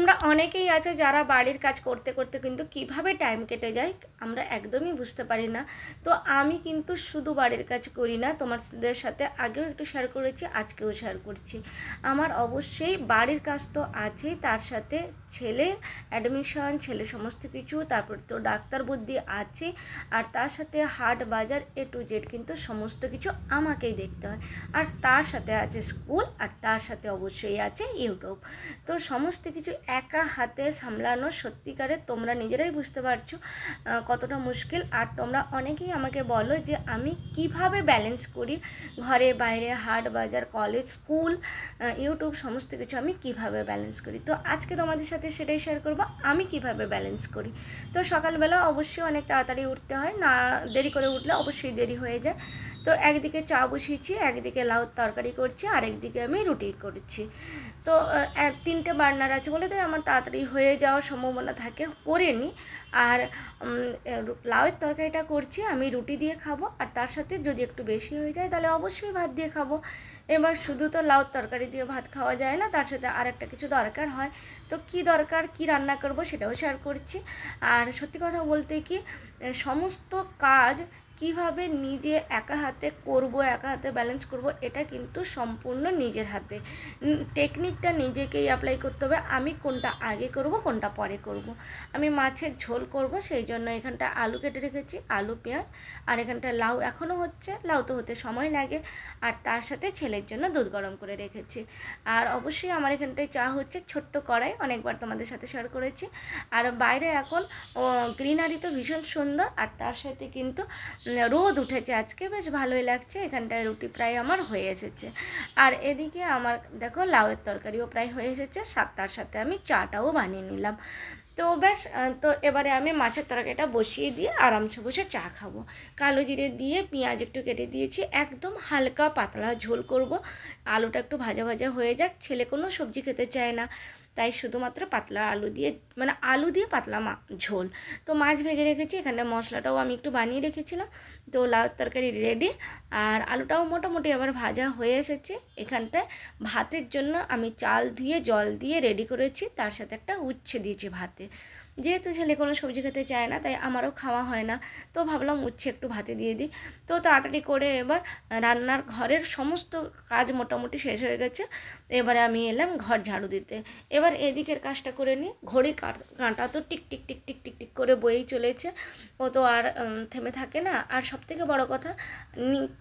তোমরা অনেকেই আছে যারা বাড়ির কাজ করতে করতে কিন্তু কীভাবে টাইম কেটে যায়, আমরা একদমই বুঝতে পারি না। তো আমি কিন্তু শুধু বাড়ির কাজ করি না, তোমাদের সাথে আগেও একটু শেয়ার করেছি, আজকেও শেয়ার করছি। আমার অবশ্যই বাড়ির কাজ তো আছেই, তার সাথে ছেলে অ্যাডমিশন ছেলে সমস্ত কিছু, তারপর তো ডাক্তার বুদ্ধি আছে, আর তার সাথে হাট বাজার এ টু জেড কিন্তু সমস্ত কিছু আমাকেই দেখতে হয়। আর তার সাথে আছে স্কুল আর তার সাথে অবশ্যই আছে ইউটিউব তো সমস্ত কিছু একা হাতে সামলানো সত্যিকারে তোমরা নিজেরাই বুঝতে পারছ কতটা মুশকিল। আর তোমরা অনেকেই আমাকে বলো যে আমি কীভাবে ব্যালেন্স করি ঘরে, বাইরে, হাট, বাজার কলেজ স্কুল ইউটিউব সমস্ত কিছু আমি কীভাবে ব্যালেন্স করি। তো আজকে তোমাদের সাথে সেটাই শেয়ার করব, আমি কীভাবে ব্যালেন্স করি। তো সকালবেলা অবশ্যই অনেক তাড়াতাড়ি উঠতে হয়, না দেরি করে উঠলে অবশ্যই দেরি হয়ে যায়। তো একদিকে চা বসিয়েছি, একদিকে লাউ তরকারি করছি আর একদিকে আমি রুটি করছি। তো তিনটে বার্নার আছে বলে তাই আমার তাড়াতাড়ি হয়ে যাওয়ার সম্ভাবনা থাকে, করে নিই আর লাউয়ের তরকারিটা করছি, আমি রুটি দিয়ে খাব, আর তার সাথে যদি একটু বেশি হয়ে যায় তাহলে অবশ্যই ভাত দিয়ে খাব। এবার শুধু তো লাউর তরকারি দিয়ে ভাত খাওয়া যায় না, তার সাথে আর একটা কিছু দরকার হয়। তো কি দরকার, কি রান্না করব সেটাও শেয়ার করছি। আর সত্যি কথা বলতে কি সমস্ত কাজ কীভাবে নিজে একা হাতে করব, একা হাতে ব্যালেন্স করব, এটা কিন্তু সম্পূর্ণ নিজের হাতে। টেকনিকটা নিজেকেই অ্যাপ্লাই করতে হবে, আমি কোনটা আগে করব, কোনটা পরে করব। আমি মাছের ঝোল করব, সেই জন্য এখানটা আলু কেটে রেখেছি, আলু, পেঁয়াজ, আর এখানটা লাউ এখনও হচ্ছে, লাউ তো হতে সময় লাগে, আর তার সাথে ছেলের জন্য দুধ গরম করে রেখেছি। আর অবশ্যই আমার এখানটায় চা হচ্ছে ছোট্ট কড়াই, অনেকবার তোমাদের সাথে শেয়ার করেছি। আর বাইরে এখন গ্রিনারি তো ভীষণ সুন্দর, আর তার সাথে কিন্তু রোদ উঠেছে আজকে, বেশ ভালোই লাগছে। এখানটায় রুটি প্রায় আমার হয়ে এসেছে। আর এদিকে আমার, দেখো লাউয়ের তরকারিও প্রায় হয়ে এসেছে সাত তার সাথে আমি চাটাও বানিয়ে নিলাম। তো ব্যাস তো এবারে আমি মাছের তরকারিটা বসিয়ে দিয়ে আরামসে বসে চা খাব। কালো জিরে দিয়ে পেঁয়াজ একটু কেটে দিয়েছি, একদম হালকা পাতলা ঝোল করব। আলুটা একটু ভাজা ভাজা হয়ে যাক, ছেলে কোনো সবজি খেতে চায় না। তাই শুধুমাত্র পাতলা আলু দিয়ে মানে আলু দিয়ে পাতলা মা, ঝোল। তো মাছ ভেজে রেখেছি, এখানে মশলাটাও আমি একটু বানিয়ে রেখেছিলাম। তো লাউ তরকারি রেডি আর আলুটাও মোটামুটি আবার ভাজা হয়ে এসেছে। এখানটায় ভাতের জন্য আমি চাল ধুয়ে জল দিয়ে রেডি করেছি, তার সাথে একটা উচ্ছে দিয়েছি ভাতে। যেহেতু ছেলে কোনো সবজি খেতে চায় না, তাই আমারও খাওয়া হয় না। তো ভাবলাম উচ্ছে একটু ভাতে দিয়ে দিই। তো তাড়াতাড়ি করে এবার রান্নার ঘরের সমস্ত কাজ মোটামুটি শেষ হয়ে গেছে। এবারে আমি এলাম ঘর ঝাড়ু দিতে। এবার এদিকের কাজটা করে নিই। ঘড়ির কাঁট- তো tick tick tick tick tick tick করে বয়েই চলেছে। ও তো আর থেমে থাকে না। আর সবথেকে বড় কথা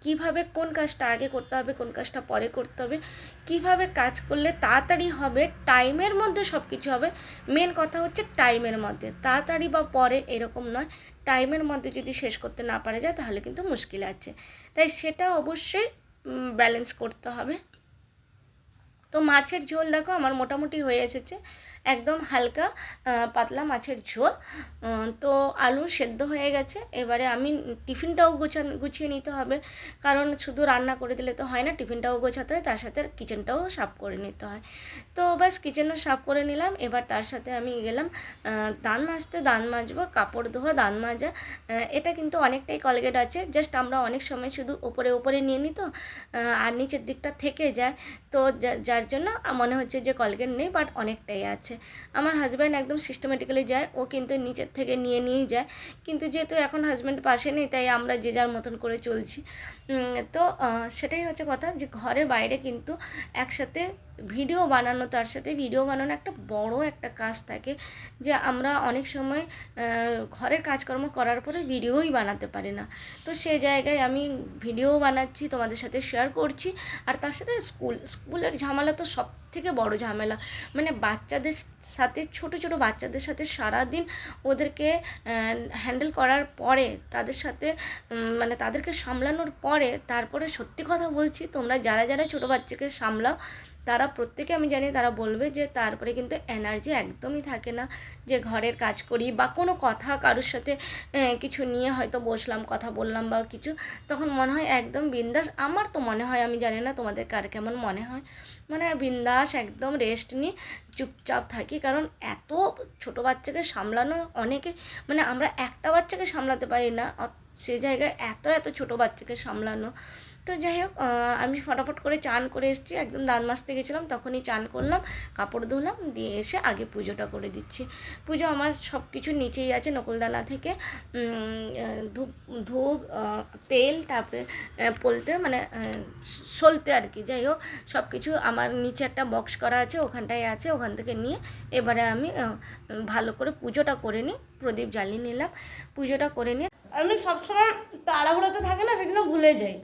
কীভাবে কোন কাজটা আগে করতে হবে, কোন কাজটা পরে করতে হবে, কীভাবে কাজ করলে তাড়াতাড়ি হবে, টাইমের মধ্যে সব কিছু হবে। মেন কথা হচ্ছে টাইমের মধ্যে। তাড়াতাড়ি বা পরে এরকম নয়। টাইমের মধ্যে যদি শেষ করতে না পারা যায়, তাহলে কিন্তু মুশকিল আছে। তাই সেটা অবশ্যই ব্যালেন্স করতে হবে। তো মাছের ঝোল দেখো, আমার মোটামুটি হয়ে এসেছে। একদম হালকা পাতলা মাছের ঝোল। তো আলু সেদ্ধ হয়ে গেছে। এবারে আমি টিফিনটাও গোছা গুছিয়ে নিতে হবে। কারণ শুধু রান্না করে দিলে তো হয় না টিফিনটাও গোছাতে হয় তার সাথে কিচেনটাও সাফ করে নিতে হয়। তো ব্যাস কিচেনও সাফ করে নিলাম। এবার তার সাথে আমি গেলাম দান মাজতে। দান মাজবো কাপড় ধোয়া দান মাজা। এটা কিন্তু অনেকটাই কলগেট আছে। জাস্ট আমরা অনেক সময় শুধু ওপরে ওপরে নিয়ে নিই তো আহ, আর নিচের দিকটা থেকে যায়। তো যার জন্য মনে হচ্ছে যে কলগেট নেই বাট অনেকটাই আছে। আমার হাজব্যান্ড একদম সিস্টেমেটিক্যালি যায়, ও কিন্তু নিচের থেকে নিয়ে নিয়েই যায়। কিন্তু যেহেতু এখন হাজব্যান্ড পাশে নেই, তাই আমরা যে যার মতন করে চলছি। তো সেটাই হচ্ছে কথা যে ঘরে বাইরে কিন্তু একসাথে ভিডিও বানানো, তার সাথে ভিডিও বানানো একটা বড় একটা কাজ থাকে যে আমরা অনেক সময় ঘরের কাজকর্ম করার পরে ভিডিওই বানাতে পারি না। তো সেই জায়গায় আমি ভিডিও বানাচ্ছি, তোমাদের সাথে শেয়ার করছি, আর তার সাথে স্কুল স্কুলের ঝামেলা তো সব থেকে বড় ঝামেলা। মানে বাচ্চাদের সাথে, ছোট ছোট বাচ্চাদের সাথে সারাদিন ওদেরকে হ্যান্ডেল করার পরে তাদের সাথে মানে তাদেরকে সামলানোর পরে তারপরে সত্যি কথা বলছি তোমরা যারা যারা ছোটো বাচ্চাকে সামলাও তারা প্রত্যেকে আমি জানি তারা বলবে যে তারপরে কিন্তু এনার্জি একদমই থাকে না যে ঘরের কাজ করি বা কোনো কথা কারোর সাথে কিছু নিয়ে হয়তো বসলাম, কথা বললাম বা কিছু, তখন মনে হয় একদম বিন্দাস। আমার তো মনে হয়, আমি জানি না তোমাদের কার কেমন মনে হয় মানে বিন্দাস একদম রেস্ট নিয়ে চুপচাপ থাকি। কারণ এত ছোট বাচ্চাকে সামলানো অনেকে মানে আমরা একটা বাচ্চাকে সামলাতে পারি না সে জায়গায় এত এত ছোট বাচ্চাকে সামলানো। তো যাই হোক আমি ফটাফট করে চান করে এসেছি, একদম দাঁত মাজতে গেছিলাম, তখনই চান করলাম, কাপড় ধুলাম, দিয়ে এসে আগে পুজোটা করে দিচ্ছি। পুজো আমার সব কিছু নিচেই আছে, নকলদানা থেকে ধূপ ধূপ তেল, তারপরে পলতে মানে সলতে আর কি, যাই হোক সব কিছু আমার নিচে একটা বক্স করা আছে, ওখানটায় আছে, ওখান থেকে নিয়ে এবারে আমি ভালো করে পুজোটা করে নিই, প্রদীপ জ্বালিয়ে নিলাম, পুজোটা করে নিয়ে, আমি সবসময় তাড়াহুড়োতে থাকে না সেগুলো ভুলে যাই।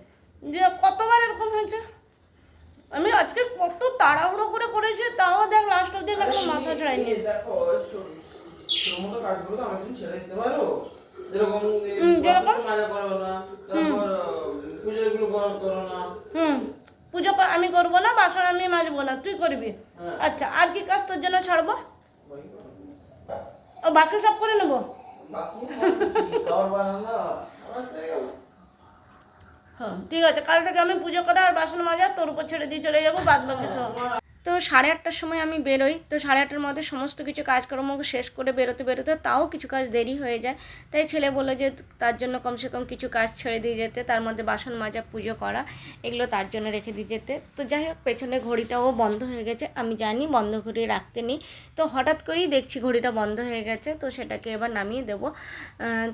যে কতবার এরকম হয়েছে? আমি আজকে কত তাড়াহুড়ো করে করেছি তাও দেখ লাস্ট অব্দি আমার মাথা ছড়াইনি। পুজো আমি করব না বাসন আমি মাজবো না তুই করবি? হ্যাঁ। আচ্ছা আর কি কাজ তোর জন্য ছাড়বো? বাকি সব করে নেব বাকি খাবার বানানো আমার হয়ে, ঠিক আছে, কাল থেকে আমি পুজো করা আর বাসন মাজা, তোর উপর ছেড়ে দিয়ে চলে যাব, বাদ বাকি তো সাড়ে আটটার সময় আমি বেরোই, তো সাড়ে আটটার মধ্যে সমস্ত কিছু কাজকর্ম শেষ করে বেরোতে বেরোতে তাও কিছু কাজ দেরি হয়ে যায়। তাই ছেলে বলল যে তার জন্য কমসে কম কিছু কাজ ছেড়ে দিয়ে যেতে, তার মধ্যে বাসন মাজা, পুজো করা, এগুলো তার জন্য রেখে দিয়ে যেতে। তো যাই হোক, পেছনে ঘড়িটাও বন্ধ হয়ে গেছে, আমি জানি বন্ধ ঘড়ি রাখতে নেই। তো হঠাৎ করেই দেখছি ঘড়িটা বন্ধ হয়ে গেছে, তো সেটাকে এবার নামিয়ে দেবো।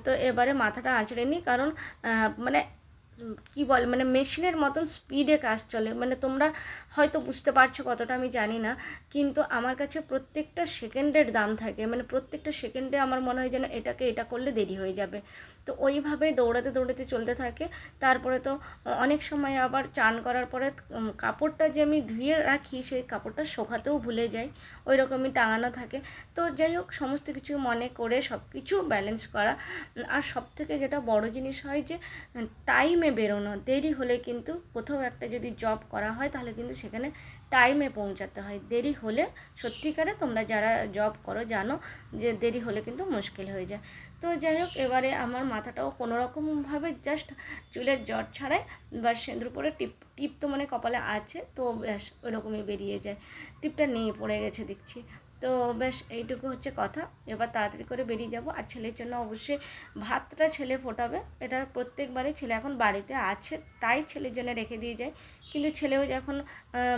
তো এবারে মাথাটা আঁচড়ে নিই, কারণ মানে কি বল মানে মেশিনের মতন স্পিডে কাজ চলে। মানে তোমরা হয়তো বুঝতে পারছ কতটা আমি জানি না, কিন্তু আমার কাছে প্রত্যেকটা সেকেন্ডের দাম থাকে। মানে প্রত্যেকটা সেকেন্ডে আমার মনে হয় যেন এটাকে এটা করলে দেরি হয়ে যাবে। তো ওইভাবে দৌড়াতে দৌড়াতে চলতে থাকে। তারপরে তো অনেক সময় আবার চান করার পরে কাপড়টা যে আমি ধুয়ে রাখি, সেই কাপড়টা শোকাতেও ভুলে যাই। ওই রকমই টাঙানো থাকে। তো যাই হোক, সমস্ত কিছু মনে করে সব কিছু ব্যালেন্স করা। আর সব থেকে যেটা বড় জিনিস হয় যে, টাইমে বেরোনো দেরি হলে কিন্তু কোথাও একটা যদি জব করা হয় তাহলে কিন্তু সেখানে টাইমে পৌঁছাতে হয়। দেরি হলে সত্যিকারে তোমরা যারা জব করো জানো যে দেরি হলে কিন্তু মুশকিল হয়ে যায়। তো যাই হোক, এবারে আমার মাথাটাও কোনো রকমভাবে জাস্ট চুলের জট ছাড়াই বা সিঁদুর পরে টিপ টিপ তো মানে কপালে আছে, তো ব্যাস ওইরকমই বেরিয়ে যায়। টিপটা নেই পড়ে গেছে দেখছি। তো বেশ এইটুকু হচ্ছে কথা। এবার তাড়াতাড়ি করে বেরিয়ে যাব। আর ছেলের জন্য অবশ্যই ভাতটা ছেলে ফোটাবে। এটা প্রত্যেকবারই ছেলে এখন বাড়িতে আছে, তাই ছেলের জন্য রেখে দিয়ে যায়। কিন্তু ছেলেও যখন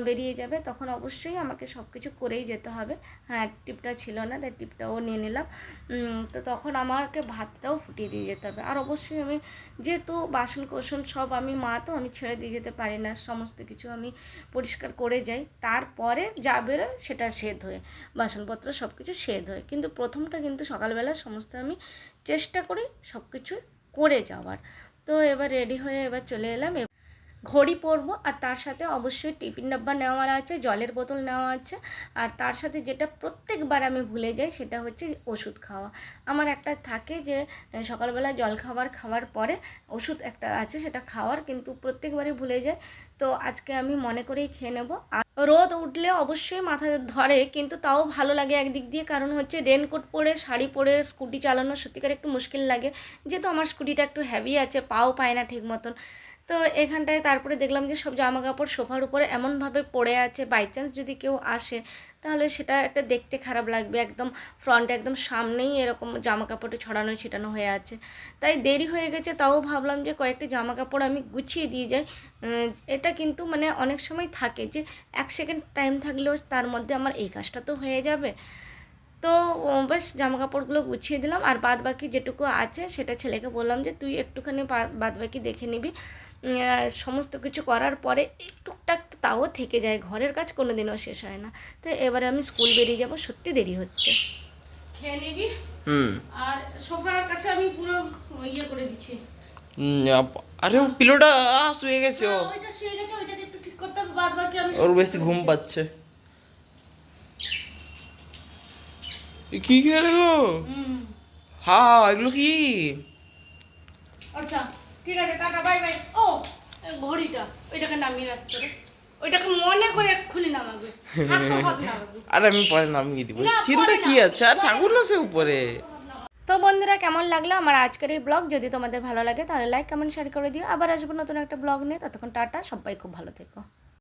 বেরিয়ে যাবে, তখন অবশ্যই আমাকে সব কিছু করেই যেতে হবে। হ্যাঁ টিপটা ছিল না, তাই টিপটাও নিয়ে নিলাম। তো তখন আমাকে ভাতটাও ফুটিয়ে দিয়ে যেতে হবে। আর অবশ্যই আমি যেহেতু বাসন কোসন সব আমি মা, তো আমি ছেড়ে দিয়ে যেতে পারি না। সমস্ত কিছু আমি পরিষ্কার করে যাই। তারপরে যা বেরোয় সেটা সেদ হয়ে বাসনপত্র সব কিছু শেধ হয়। কিন্তু প্রথমটা কিন্তু সকালবেলা সমস্ত আমি চেষ্টা করি সব কিছু করে যাওয়ার। তো এবার রেডি হয়ে এবার চলে এলাম। ঘড়ি পরবো, আর তার সাথে অবশ্যই টিফিন ডাব্বা নেওয়ার আছে, জলের বোতল নেওয়া আছে, আর তার সাথে যেটা প্রত্যেকবার আমি ভুলে যাই সেটা হচ্ছে ওষুধ খাওয়া। আমার একটা থাকে যে সকালবেলা জল খাবার খাওয়ার পরে ওষুধ একটা আছে সেটা খাওয়ার, কিন্তু প্রত্যেকবারই ভুলে যাই। তো আজকে আমি মনে করেই খেয়ে নেব। আর রোদ উঠলে অবশ্যই মাথা ধরে, কিন্তু তাও ভালো লাগে একদিক দিয়ে, কারণ হচ্ছে রেনকোট পরে, শাড়ি পরে, স্কুটি চালানো সত্যিকার একটু মুশকিল লাগে। যেহেতু আমার স্কুটিটা একটু হ্যাভি আছে, পাও পায় না ঠিক মতন। তো এখানটায় তারপরে দেখলাম যে সব জামা কাপড় সোফার উপরে এমনভাবে পড়ে আছে বাই চান্স যদি কেউ আসে, তাহলে সেটা একটা দেখতে খারাপ লাগবে, একদম ফ্রন্টে একদম সামনেই এরকম জামা কাপড়টা ছড়ানো, ছিটানো হয়ে আছে। তাই দেরি হয়ে গেছে, তাও ভাবলাম যে কয়েকটি জামা কাপড় আমি গুছিয়ে দিয়ে যাই। এটা কিন্তু মানে অনেক সময় থাকে যে এক সেকেন্ড টাইম থাকলেও তার মধ্যে আমার এই কাজটা তো হয়ে যাবে। তো বেশ জামা কাপড়গুলো গুছিয়ে দিলাম। আর বাদ বাকি যেটুকু আছে সেটা ছেলেকে বললাম যে তুই একটুখানি বাদ বাকি দেখে নিবি। সমস্ত কিছু করার পরে টুকটাক তো তাও থেকে যায়। ঘরের কাজ কোনো দিনও শেষ হয় না। তো এবারে আমি স্কুল বেরিয়ে যাব। সত্যি দেরি হচ্ছে। খেয়ে নিবি? হুম। আর সোফার কাছে আমি পুরো ইয়ে করে দিচ্ছি। আরে পিলোটা শুয়ে গেছে ওইটা শুয়ে গেছে ওইটাকে একটু ঠিক করতে বাদ বাকি আমি ওর বেশি ঘুম পাচ্ছে। কি খেলে গো হা এগুলো কি? আচ্ছা ঠিক আছে টাটা বাই বাই। ও ঘড়িটা ওইটাকে নামিয়ে রাখতে ওইটাকে মনে করে এক্ষুনি নামাবে। তো আরে আমি পরে নামিয়ে দিব। চিন্তা কি আছে? আর থাকুন না। সে উপরে? তো বন্ধুরা কেমন লাগল আমার আজকের এই ব্লগ? যদি তোমাদের ভালো লাগে তাহলে লাইক কমেন্ট শেয়ার করে দিও। আবার আসব নতুন একটা ব্লগ নিয়ে। ততক্ষণ টাটা সবাই খুব ভালো থেকো।